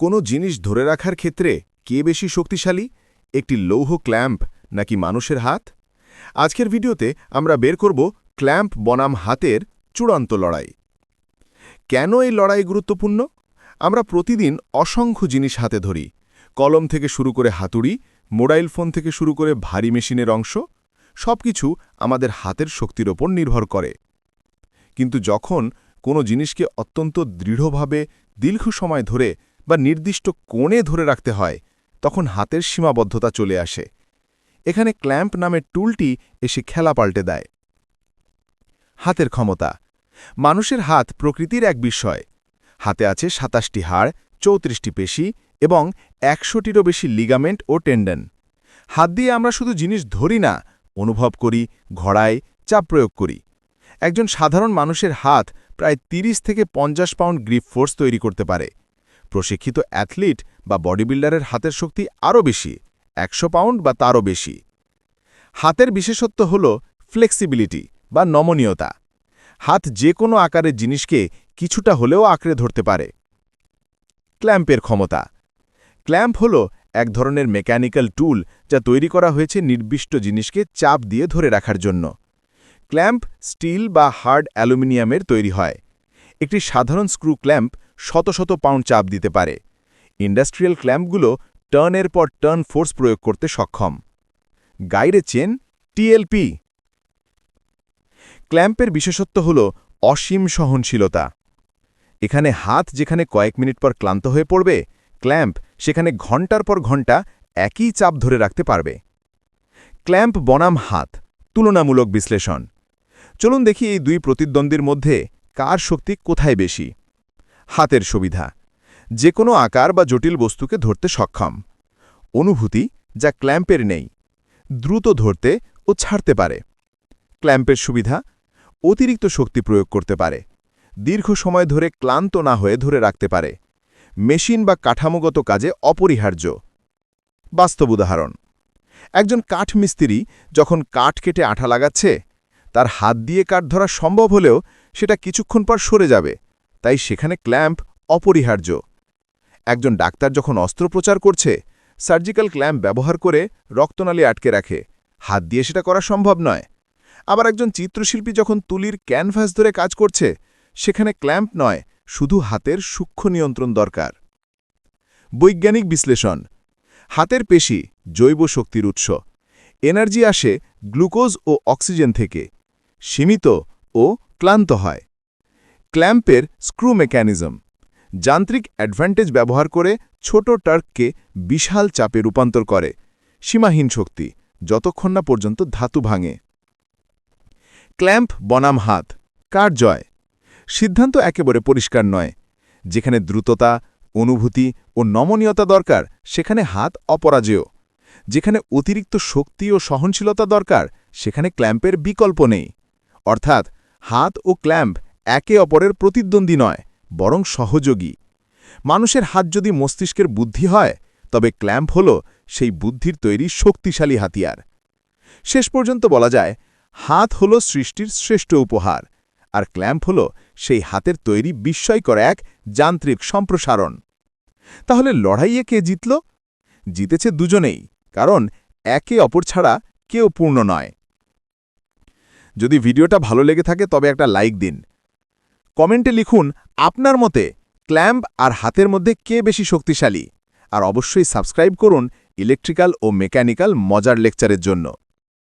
কোনো জিনিস ধরে রাখার ক্ষেত্রে কে বেশি শক্তিশালী? একটি লৌহ ক্ল্যাম্প নাকি মানুষের হাত? আজকের ভিডিওতে আমরা বের করব ক্ল্যাম্প বনাম হাতের চূড়ান্ত লড়াই। কেন এই লড়াই গুরুত্বপূর্ণ? আমরা প্রতিদিন অসংখ্য জিনিস হাতে ধরি। কলম থেকে শুরু করে হাতুড়ি, মোবাইল ফোন থেকে শুরু করে ভারী মেশিনের অংশ, সবকিছু আমাদের হাতের শক্তির ওপর নির্ভর করে। কিন্তু যখন কোনো জিনিসকে অত্যন্ত দৃঢ়ভাবে দীর্ঘ সময় ধরে বা নির্দিষ্ট কোণে ধরে রাখতে হয়, তখন হাতের সীমাবদ্ধতা চলে আসে। এখানে ক্ল্যাম্প নামের টুলটি এসে খেলা পাল্টে দেয়। হাতের ক্ষমতা। মানুষের হাত প্রকৃতির এক বিষয় হাতে আছে সাতাশটি হাড়, চৌত্রিশটি পেশি এবং একশোটিরও বেশি লিগামেন্ট ও টেন্ডন হাত দিয়ে আমরা শুধু জিনিস ধরি না, অনুভব করি ঘড়াই চাপ প্রয়োগ করি। একজন সাধারণ মানুষের হাত প্রায় ৩০ থেকে পঞ্চাশ পাউন্ড গ্রিপ ফোর্স তৈরি করতে পারে। প্রশিক্ষিত অ্যাথলিট বা বডি বিল্ডারের হাতের শক্তি আরও বেশি, একশো পাউন্ড বা তারও বেশি। হাতের বিশেষত্ব হল ফ্লেক্সিবিলিটি বা নমনীয়তা। হাত যে কোনো আকারের জিনিসকে কিছুটা হলেও আঁকড়ে ধরতে পারে। ক্ল্যাম্পের ক্ষমতা। ক্ল্যাম্প হল এক ধরনের মেকানিক্যাল টুল যা তৈরি করা হয়েছে নির্দিষ্ট জিনিসকে চাপ দিয়ে ধরে রাখার জন্য। ক্ল্যাম্প স্টিল বা হার্ড অ্যালুমিনিয়ামের তৈরি হয়। একটি সাধারণ স্ক্রু ক্ল্যাম্প শত শত পাউন্ড চাপ দিতে পারে। ইন্ডাস্ট্রিয়াল ক্ল্যাম্পগুলো টার্নের পর টার্ন ফোর্স প্রয়োগ করতে সক্ষম। গাইডে চেন টিএলপি ক্ল্যাম্পের বিশেষত্ব হল অসীম সহনশীলতা। এখানে হাত যেখানে কয়েক মিনিট পর ক্লান্ত হয়ে পড়বে, ক্ল্যাম্প সেখানে ঘণ্টার পর ঘণ্টা একই চাপ ধরে রাখতে পারবে। ক্ল্যাম্প বনাম হাত, তুলনামূলক বিশ্লেষণ। চলুন দেখি এই দুই প্রতিদ্বন্দ্বীর মধ্যে কার শক্তি কোথায় বেশি। হাতের সুবিধা। যে কোনো আকার বা জটিল বস্তুকে ধরতে সক্ষম। অনুভূতি যা ক্ল্যাম্পের নেই, দ্রুত ধরতে ও ছাড়তে পারে। ক্ল্যাম্পের সুবিধা, অতিরিক্ত শক্তি প্রয়োগ করতে পারে, দীর্ঘ সময় ধরে ক্লান্ত না হয়ে ধরে রাখতে পারে। মেশিন বা কাঠামোগত কাজে অপরিহার্য। বাস্তব উদাহরণ, একজন কাঠ মিস্ত্রি যখন কাঠ কেটে আঠা লাগাচ্ছে, তার হাত দিয়ে কাঠ ধরা সম্ভব হলেও সেটা কিছুক্ষণ পর সরে যাবে। তাই সেখানে ক্ল্যাম্প অপরিহার্য। একজন ডাক্তার যখন অস্ত্রোপচার করছে, সার্জিক্যাল ক্ল্যাম্প ব্যবহার করে রক্তনালী আটকে রাখে। হাত দিয়ে সেটা করা সম্ভব নয়। আবার একজন চিত্রশিল্পী যখন তুলির ক্যানভাস ধরে কাজ করছে, সেখানে ক্ল্যাম্প নয়, শুধু হাতের সূক্ষ্ম নিয়ন্ত্রণ দরকার। বৈজ্ঞানিক বিশ্লেষণ। হাতের পেশি জৈব শক্তির উৎস। এনার্জি আসে গ্লুকোজ ও অক্সিজেন থেকে। সীমিত ও ক্লান্ত হয়। ক্ল্যাম্পের স্ক্রু মেকানিজম। যান্ত্রিক অ্যাডভান্টেজ ব্যবহার করে ছোট টার্ককে বিশাল চাপে রূপান্তর করে। সীমাহীন শক্তি, যতক্ষণ না পর্যন্ত ধাতু ভাঙে। ক্ল্যাম্প বনাম হাত, কার জয়? সিদ্ধান্ত একেবারে পরিষ্কার নয়। যেখানে দ্রুততা, অনুভূতি ও নমনীয়তা দরকার, সেখানে হাত অপরাজেয়। যেখানে অতিরিক্ত শক্তি ও সহনশীলতা দরকার, সেখানে ক্ল্যাম্পের বিকল্প নেই। অর্থাৎ হাত ও ক্ল্যাম্প একে অপরের প্রতিদ্বন্দ্বী নয়, বরং সহযোগী। মানুষের হাত যদি মস্তিষ্কের বুদ্ধি হয়, তবে ক্ল্যাম্প হল সেই বুদ্ধির তৈরি শক্তিশালী হাতিয়ার। শেষ পর্যন্ত বলা যায়, হাত হল সৃষ্টির শ্রেষ্ঠ উপহার, আর ক্ল্যাম্প হল সেই হাতের তৈরি বিস্ময়কর এক যান্ত্রিক সম্প্রসারণ। তাহলে লড়াইয়ে কে জিতল? জিতেছে দুজনেই, কারণ একে অপর ছাড়া কেউ পূর্ণ নয়। যদি ভিডিওটা ভালো লেগে থাকে, তবে একটা লাইক দিন। কমেন্টে লিখুন আপনার মতে ক্ল্যাম্প আর হাতের মধ্যে কে বেশি শক্তিশালী। আর অবশ্যই সাবস্ক্রাইব করুন ইলেকট্রিক্যাল ও মেকানিক্যাল মজার লেকচারের জন্য।